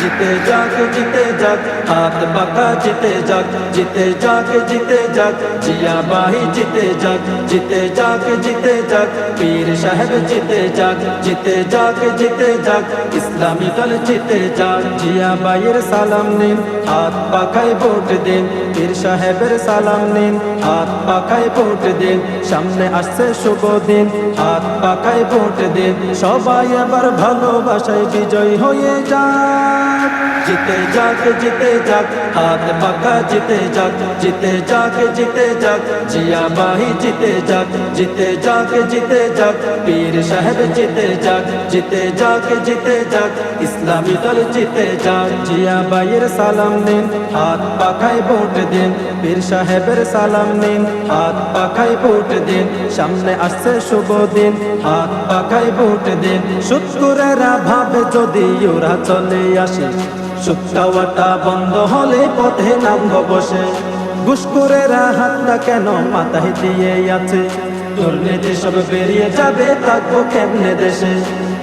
জিতে যাক জিতে যাক হাত পাকা জিতে যাক জিতে যাক জিতে যাক জিয়া বাহি জিতে যাক জিতে যাক জিতে যাক পীর সাহেব জিতে যাক জিতে যাক জিতে যাক ইসলামী দল জিতে যাক জিয়া বাইয়ের সালাম নিন হাত পাখায় ভোট দিন পীর সাহেবের সালাম নিন হাত পাখায় ভোট দিন সামনে আসছে শুভ দিন হাত পাখায় ভোট দিন সবাই এবার ভালোবাসায় বিজয় হয়ে যাক জিতে যাক জিতে যাক হাত পাকা জিতে যাক জিতে যাক জিতে যাক জিয়া বাহি জিতে যাক জিতে যাক জিতে যাক পীর সাহেব জিতে যাক জিতে যাক জিতে যাক ইসলামী দল জিতে যাক জিয়া বাইয়ের সালাম নিন হাত পাখায় ভোট দিন পীর সাহেবের সালাম নিন হাত পাখায় ভোট দিন সামনে আসছে শুভ দিন হাত পাখায় ভোট দিন শুক্রেরা ভাবে যদি ওরা চলে আসে সুখাওয়াটা বন্ধ হলে পথে নামব বসে। ঘুষখোরেরা হাতটা কেন মাথায় দিয়ে আছে? দুর্নীতি সব বেরিয়ে যাবে থাকব কেমনে দেশে?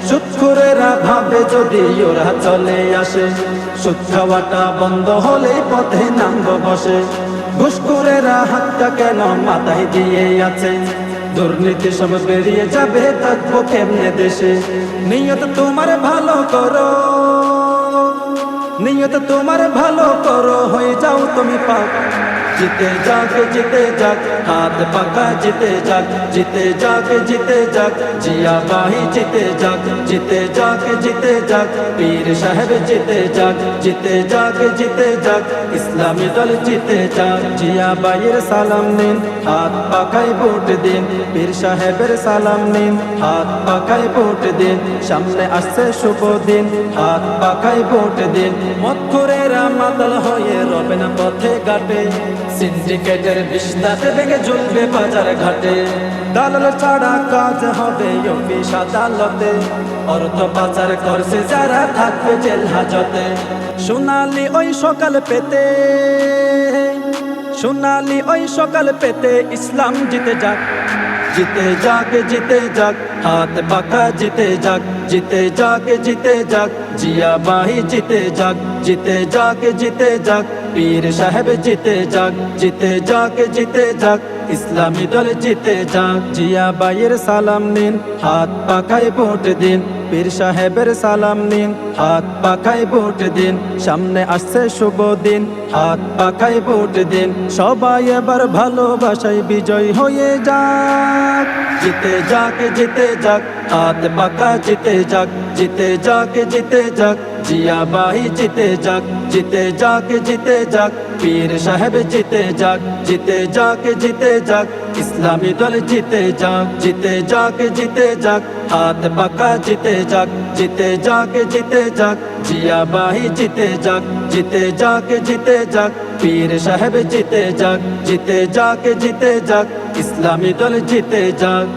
সুৎখুরেরা ভাবে যদি ওরা চলে আসে। সুদ খাওয়াটা বন্ধ হলে পথে নামব বসে। ঘুষখোরেরা হাতটা কেন মাথায় দিয়ে আছে? দুর্নীতি সব বেরিয়ে যাবে থাকব কেমনে দেশে? নিয়ত তোমার ভালো করো। নিয়ত তোমার ভালো করো হয়ে যাও তুমি পাক জিতে যাক জিতে যাক হাত পাকা জিতে যাক জিতে যাক জিতে যাক জিয়া বাহি জিতে যাক জিতে যাক জিতে যাক পীর সাহেব জিতে যাক জিতে যাক জিতে যাক ইসলামী দল জিতে যাক জিয়া বাইয়ের সালাম নিন হাত পাখায় ভোট দিন পীর সাহেবের সালাম নিন হাত পাখায় ভোট দিন সামনে আসছে শুভ দিন হাত পাখায় ভোট দিন মত করে মাতাল হয়ে রবে না পথে ঘাটে সিন্ডিকেটের বিস্তাতে ভেঙে ঝুলবে বাজার ঘাটে। দালাল ছাড়া কাজ হবে অফিস আদালতে। অর্থ পাচার করছে যারা থাকবে জেল হাজতে। সোনালি ওই সকাল পেতে, সোনালি ওই সকাল পেতে ইসলাম জিতে যাক। জিতে যাক জিতে যাক, হাত পাকা জিতে যাক জিতে যাক জিতে যাক, জিয়া বাহি জিতে যাক জিতে যাক জিতে যাক। পীর সাহেব জিতে যাক জিতে যাক জিতে যাক। ইসলামী দল জিতে যাক, জিয়া বাইয়ের সালাম নিন, হাত পাখায় ভোট দিন। পীর সাহেবের সালাম নিন, হাত পাখায় ভোট দিন। সামনে আসছে শুভ দিন, হাত পাখায় ভোট দিন। সবাই এবার ভালোবাসায় বিজয় হয়ে যাক। জিতে যাক জিতে যাক, হাত পাকা জিতে যাক জিতে যাক জিতে যাক। জিয়া বাহি জিতে যাক জিতে যাক জিতে যাক পীর সাহেব জিতে যাক জিতে যাক জিতে যাক ইসলামী দল জিতে যাক জিতে যাক জিতে যাক হাত পাকা জিতে যাক জিতে যাক জিতে যাক জিয়া বাহি জিতে যাক জিতে যাক জিতে যাক পীর সাহেব জিতে যাক জিতে যাক জিতে যাক ইসলামী দল জিতে যাক